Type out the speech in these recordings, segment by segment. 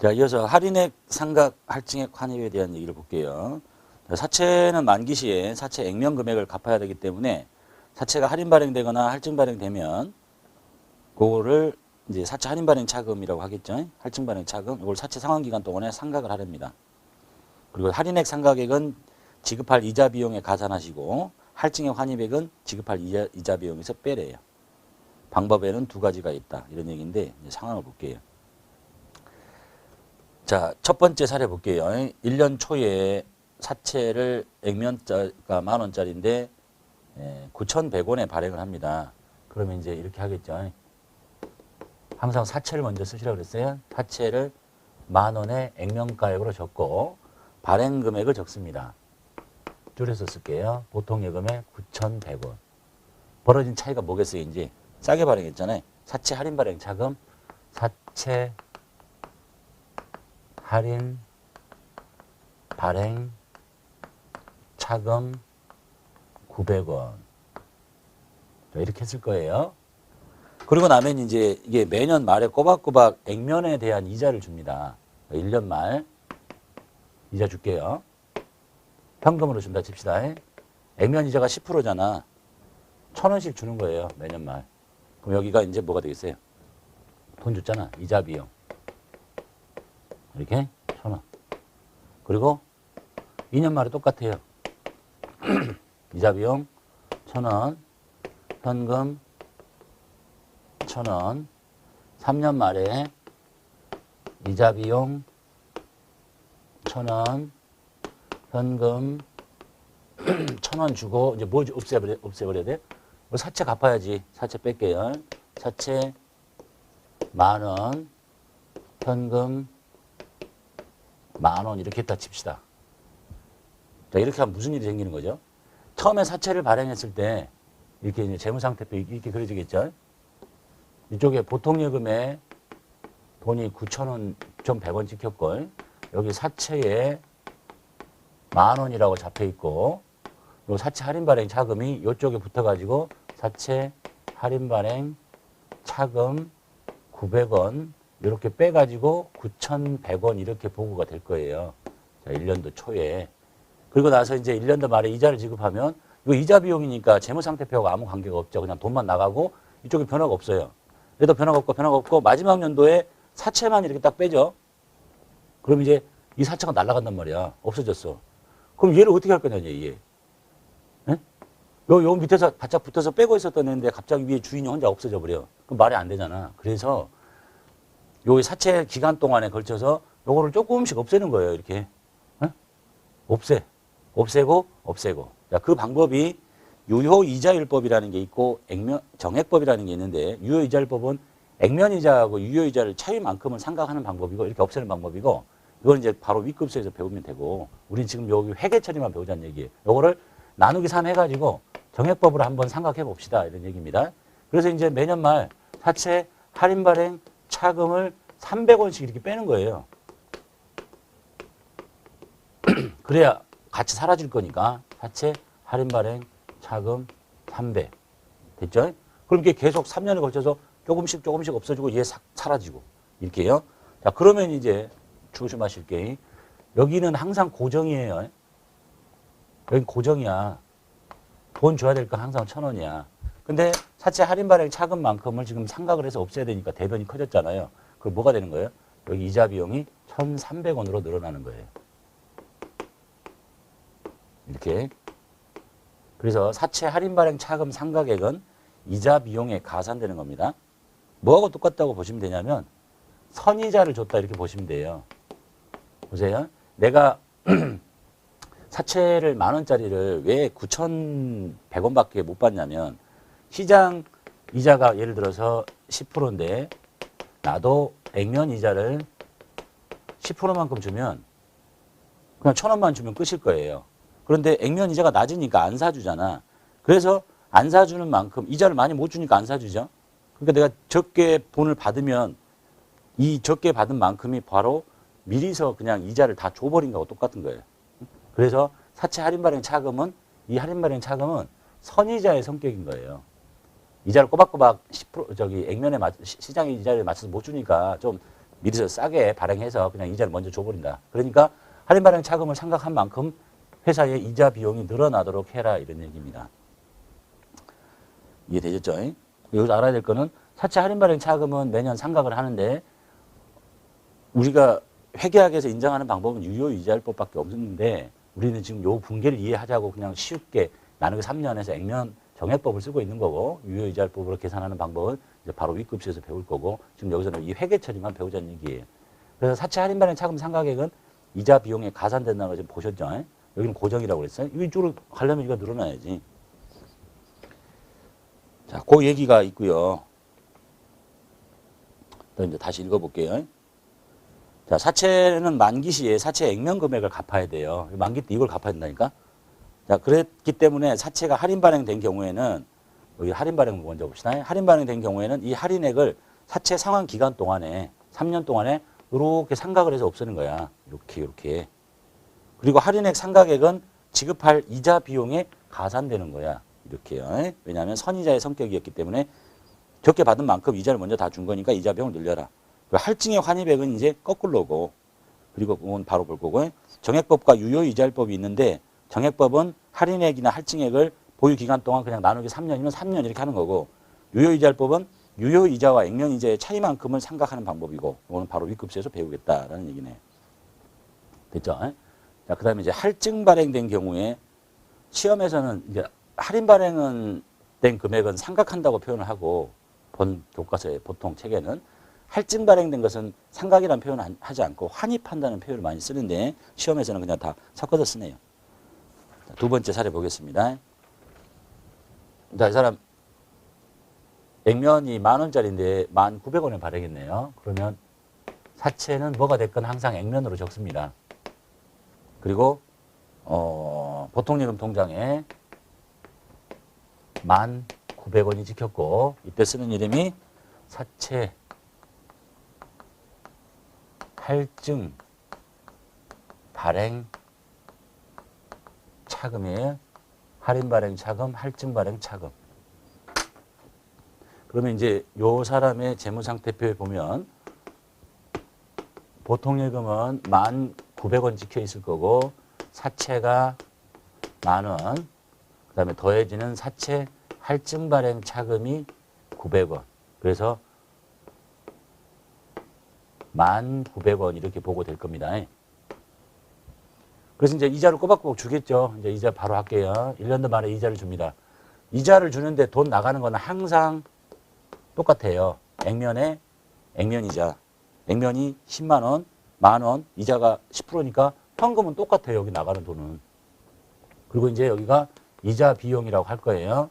자, 이어서 할인액, 상각, 할증액, 환입에 대한 얘기를 볼게요. 자, 사채는 만기 시에 사채 액면 금액을 갚아야 되기 때문에 사채가 할인 발행되거나 할증 발행되면 그거를 이제 사채 할인 발행 차금이라고 하겠죠. 할증 발행 차금, 이걸 사채 상환 기간 동안에 상각을 하랍니다. 그리고 할인액 상각액은 지급할 이자 비용에 가산하시고 할증액 환입액은 지급할 이자, 이자 비용에서 빼래요. 방법에는 두 가지가 있다. 이런 얘기인데 상황을 볼게요. 자, 첫 번째 사례 볼게요. 1년 초에 사채를 액면가가 만 원짜리인데 9,100원에 발행을 합니다. 그러면 이제 이렇게 하겠죠. 항상 사채를 먼저 쓰시라고 그랬어요. 사채를 만 원의 액면가액으로 적고 발행 금액을 적습니다. 줄여서 쓸게요. 보통 예금에 9,100원. 벌어진 차이가 뭐겠어요, 이제? 싸게 발행했잖아요. 사채 할인 발행 자금, 사채 할인 발행 차금 900원. 이렇게 쓸 거예요. 그리고 나면 이제 이게 매년 말에 꼬박꼬박 액면에 대한 이자를 줍니다. 1년 말 이자 줄게요. 현금으로 준다 칩시다. 액면 이자가 10%잖아. 천 원씩 주는 거예요. 매년 말. 그럼 여기가 이제 뭐가 되겠어요? 돈 줬잖아. 이자 비용. 이렇게 천 원. 그리고 2년 말에 똑같아요. 이자 비용 천 원. 현금 천 원. 3년 말에 이자 비용 천 원. 현금 천원 주고 이제 뭐 없애버려 없애버려야 돼? 뭐 사채 갚아야지. 사채 뺄게요. 사채 만 원, 현금 만 원 이렇게 다 칩시다. 자 이렇게 하면 무슨 일이 생기는 거죠? 처음에 사채를 발행했을 때 이렇게 이제 재무상태표 이렇게 그려지겠죠? 이쪽에 보통 예금에 돈이 9천 원, 9,100원 찍혔걸. 여기 사채에 만 원이라고 잡혀 있고 요 사채 할인 발행 차금이 이쪽에 붙어 가지고 사채 할인 발행 차금 900원 이렇게 빼가지고 9,100원 이렇게 보고가 될 거예요. 자, 1년도 초에. 그리고 나서 이제 1년도 말에 이자를 지급하면 이거 이자 비용이니까 재무상태표하고 아무 관계가 없죠. 그냥 돈만 나가고 이쪽에 변화가 없어요. 그래도 변화가 없고 변화가 없고 마지막 연도에 사채만 이렇게 딱 빼죠. 그럼 이제 이 사채가 날아간단 말이야. 없어졌어. 그럼 얘를 어떻게 할 거냐, 얘. 예? 요, 요 밑에서 바짝 붙어서 빼고 있었던 애인데 갑자기 위에 주인이 혼자 없어져 버려. 그럼 말이 안 되잖아. 그래서 요 사채 기간 동안에 걸쳐서 요거를 조금씩 없애는 거예요, 이렇게. 예? 없애. 없애고, 없애고. 자, 그 방법이 유효이자율법이라는 게 있고 액면, 정액법이라는 게 있는데 유효이자율법은 액면이자하고 유효이자를 차이만큼은 상각하는 방법이고 이렇게 없애는 방법이고 이건 이제 바로 윗급수에서 배우면 되고 우린 지금 여기 회계 처리만 배우자는 얘기예요. 요거를 나누기 3 해가지고 정액법으로 한번 생각해 봅시다 이런 얘기입니다. 그래서 이제 매년 말 사채 할인 발행 차금을 300원씩 이렇게 빼는 거예요. 그래야 같이 사라질 거니까 사채 할인 발행 차금 300 됐죠? 그럼 이게 계속 3년에 걸쳐서 조금씩 조금씩 없어지고 얘 사, 사라지고 이렇게요. 자 그러면 이제 조심하실 게 여기는 항상 고정이에요. 여기 고정이야. 돈 줘야 될 건 항상 천 원이야. 근데 사채 할인 발행 차금만큼을 지금 상각을 해서 없애야 되니까 대변이 커졌잖아요. 그럼 뭐가 되는 거예요? 여기 이자 비용이 1,300원으로 늘어나는 거예요. 이렇게. 그래서 사채 할인 발행 차금 상각액은 이자 비용에 가산되는 겁니다. 뭐하고 똑같다고 보시면 되냐면 선이자를 줬다 이렇게 보시면 돼요. 보세요. 내가 사채를 만 원짜리를 왜 9,100원밖에 못 받냐면 시장 이자가 예를 들어서 10%인데 나도 액면 이자를 10%만큼 주면 그냥 천 원만 주면 끝일 거예요. 그런데 액면 이자가 낮으니까 안 사주잖아. 그래서 안 사주는 만큼 이자를 많이 못 주니까 안 사주죠. 그러니까 내가 적게 돈을 받으면 이 적게 받은 만큼이 바로 미리서 그냥 이자를 다 줘버린 거하고 똑같은 거예요. 그래서 사채 할인 발행 차금은 이 할인 발행 차금은 선이자의 성격인 거예요. 이자를 꼬박꼬박 10% 저기 액면에 맞 시장의 이자를 맞춰서 못 주니까 좀 미리서 싸게 발행해서 그냥 이자를 먼저 줘버린다. 그러니까 할인 발행 차금을 생각한 만큼 회사의 이자 비용이 늘어나도록 해라 이런 얘기입니다. 이해되셨죠? 여기서 알아야 될 거는 사채 할인 발행 차금은 매년 상각을 하는데 우리가 회계학에서 인정하는 방법은 유효이자율법밖에 없는데 우리는 지금 요 분계를 이해하자고 그냥 쉽게 나누기 3년에서 액면 정액법을 쓰고 있는 거고 유효이자율법으로 계산하는 방법은 이제 바로 윗급수에서 배울 거고 지금 여기서는 이 회계 처리만 배우자는 얘기예요. 그래서 사채 할인 발행 차금 상각액은 이자 비용에 가산된다는 거 지금 보셨죠? 여기는 고정이라고 그랬어요. 이쪽으로 가려면 이거 늘어나야지. 자, 그 얘기가 있고요. 또 이제 다시 읽어볼게요. 자, 사채는 만기 시에 사채 액면 금액을 갚아야 돼요. 만기 때 이걸 갚아야 된다니까. 자, 그랬기 때문에 사채가 할인 발행된 경우에는 여기 할인 발행 먼저 봅시다. 할인 발행된 경우에는 이 할인액을 사채 상환 기간 동안에 3년 동안에 이렇게 상각을 해서 없애는 거야. 이렇게 이렇게. 그리고 할인액 상각액은 지급할 이자 비용에 가산되는 거야. 이렇게요. 왜냐하면 선이자의 성격이었기 때문에 적게 받은 만큼 이자를 먼저 다 준 거니까 이자 비용을 늘려라. 그 할증의 환입액은 이제 거꾸로고 그리고 그건 바로 볼 거고 정액법과 유효이자율법이 있는데 정액법은 할인액이나 할증액을 보유 기간 동안 그냥 나누기 3년이면 3년 이렇게 하는 거고 유효이자율법은 유효이자와 액면이자의 차이만큼을 생각하는 방법이고 이거는 바로 윗급수에서 배우겠다라는 얘기네. 됐죠? 자, 그 다음에 이제 할증 발행된 경우에 시험에서는 이제 할인 발행은 된 금액은 상각한다고 표현을 하고 본 교과서의 보통 책에는 할증 발행된 것은 상각이라는 표현을 안- 하지 않고 환입한다는 표현을 많이 쓰는데 시험에서는 그냥 다 섞어서 쓰네요. 자, 두 번째 사례 보겠습니다. 자, 이 사람 액면이 만 원짜리인데 만 구백 원에 발행했네요. 그러면 사채는 뭐가 됐건 항상 액면으로 적습니다. 그리고 어, 보통예금 통장에 만 900원이 찍혔고 이때 쓰는 이름이 사채 할증 발행 차금이에요. 할인 발행 차금, 할증 발행 차금. 그러면 이제 요 사람의 재무 상태표에 보면 보통 예금은 만 900원 찍혀 있을 거고 사채가 만 원, 그 다음에 더해지는 사채 할증 발행 차금이 900원. 그래서 만 900원 이렇게 보고 될 겁니다. 그래서 이제 이자를 꼬박꼬박 주겠죠. 이제 이자 바로 할게요. 1년도 만에 이자를 줍니다. 이자를 주는데 돈 나가는 거는 항상 똑같아요. 액면에 액면 이자. 액면이 10만 원, 만 원, 이자가 10%니까 현금은 똑같아요. 여기 나가는 돈은. 그리고 이제 여기가 이자 비용이라고 할 거예요.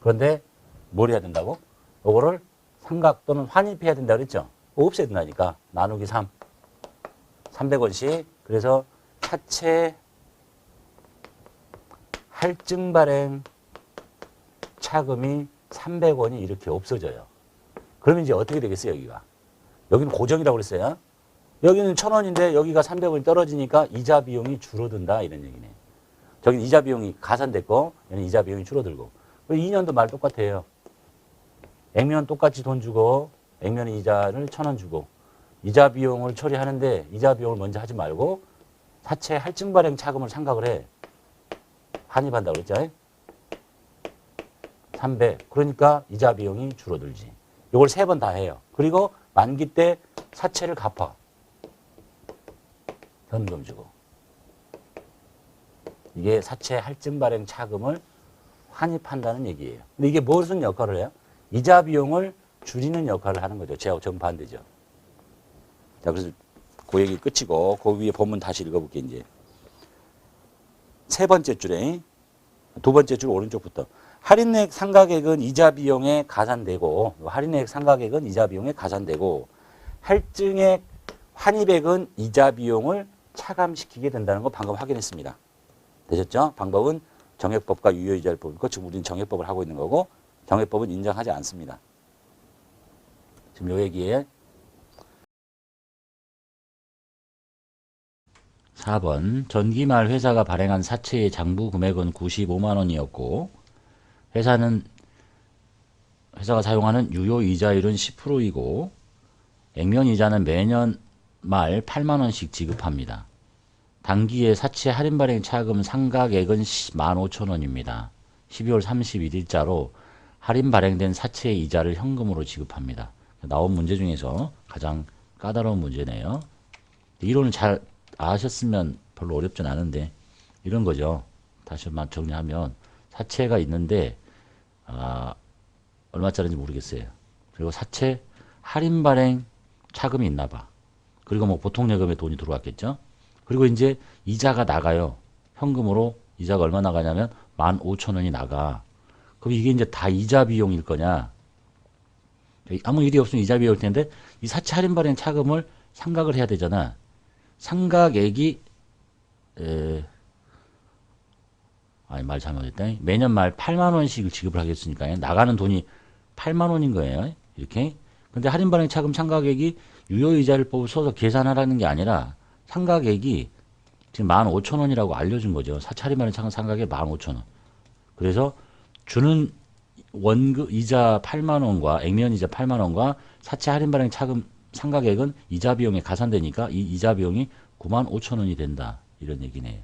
그런데 뭘 해야 된다고? 요거를 삼각 또는 환입해야 된다 그랬죠? 없애야 된다니까. 나누기 3. 300원씩. 그래서 사채 할증 발행 차금이 300원이 이렇게 없어져요. 그러면 이제 어떻게 되겠어요, 여기가? 여기는 고정이라고 그랬어요. 여기는 1000원인데 여기가 300원이 떨어지니까 이자 비용이 줄어든다 이런 얘기네. 저기는 이자 비용이 가산됐고 얘는 이자 비용이 줄어들고. 2년도 말 똑같아요. 액면 똑같이 돈 주고 액면 이자를 1000원 주고 이자 비용을 처리하는데 이자 비용을 먼저 하지 말고 사채 할증 발행 차금을 생각을 해. 환입한다고 그랬죠? 300. 그러니까 이자 비용이 줄어들지. 이걸 세 번 다 해요. 그리고 만기 때 사채를 갚아. 현금 주고. 이게 사채 할증 발행 차금을 환입한다는 얘기예요. 근데 이게 무슨 역할을 해요? 이자 비용을 줄이는 역할을 하는 거죠. 제하고 정반대죠. 자, 그래서 그 얘기 끝이고 그 위에 본문 다시 읽어볼게요. 이제 세 번째 줄에 두 번째 줄 오른쪽부터 할인액 상각액은 이자 비용에 가산되고 할인액 상각액은 이자 비용에 가산되고 할증액 환입액은 이자 비용을 차감시키게 된다는 거 방금 확인했습니다. 되셨죠? 방법은 정액법과 유효이자율법이고 지금 우리는 정액법을 하고 있는 거고 정액법은 인정하지 않습니다. 지금 요 얘기에 4번 전기 말 회사가 발행한 사채의 장부 금액은 95만 원이었고 회사는 회사가 사용하는 유효 이자율은 10%이고 액면 이자는 매년 말 8만 원씩 지급합니다. 단기의 사채 할인 발행 차금 상각액은 15,000원입니다. 12월 31일자로 할인 발행된 사채 이자를 현금으로 지급합니다. 나온 문제 중에서 가장 까다로운 문제네요. 이론을 잘 아셨으면 별로 어렵진 않은데 이런 거죠. 다시 한번 정리하면 사채가 있는데 아, 얼마짜리인지 모르겠어요. 그리고 사채 할인 발행 차금이 있나 봐. 그리고 뭐 보통 예금에 돈이 들어왔겠죠. 그리고 이제 이자가 나가요. 현금으로 이자가 얼마 나가냐면 15,000원이 나가. 그럼 이게 이제 다 이자 비용일 거냐? 아무 일이 없으면 이자 비용일 텐데 이 사채 할인 발행 차금을 상각을 해야 되잖아. 상각액이 에, 아니 말 잘못했다. 매년 말 8만 원씩 지급을 하겠으니까 나가는 돈이 8만 원인 거예요. 이렇게. 근데 할인 발행 차금 상각액이 유효 이자를 뽑아서 계산하라는 게 아니라 상각액이 지금 15,000원이라고 알려준 거죠. 할인 발행 차금 상각액 15,000원. 그래서 주는 원금 이자 8만 원과 액면 이자 8만 원과 사채 할인 발행 차금 상각액은 이자 비용에 가산되니까 이 이자 비용이 9만 5천 원이 된다. 이런 얘기네요.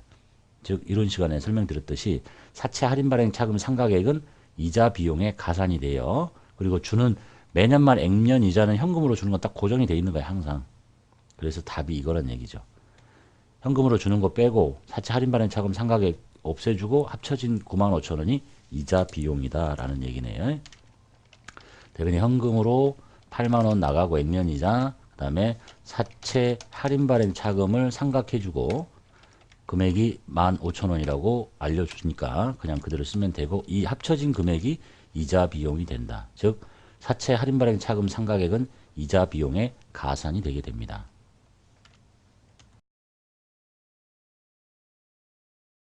즉 이런 시간에 설명드렸듯이 사채 할인 발행 차금 상각액은 이자 비용에 가산이 돼요. 그리고 주는 매년 말 액면 이자는 현금으로 주는 건 딱 고정이 돼 있는 거예요, 항상. 그래서 답이 이거란 얘기죠. 현금으로 주는 거 빼고 사채 할인 발행 차금 상각액 없애주고 합쳐진 9만 5천 원이 이자 비용이다라는 얘기네요. 대변이 현금으로 8만 원 나가고 액면 이자, 그 다음에 사채 할인 발행 차금을 상각해주고 금액이 15,000원이라고 알려주니까 그냥 그대로 쓰면 되고 이 합쳐진 금액이 이자 비용이 된다. 즉 사채 할인 발행 차금 상각액은 이자 비용의 가산이 되게 됩니다.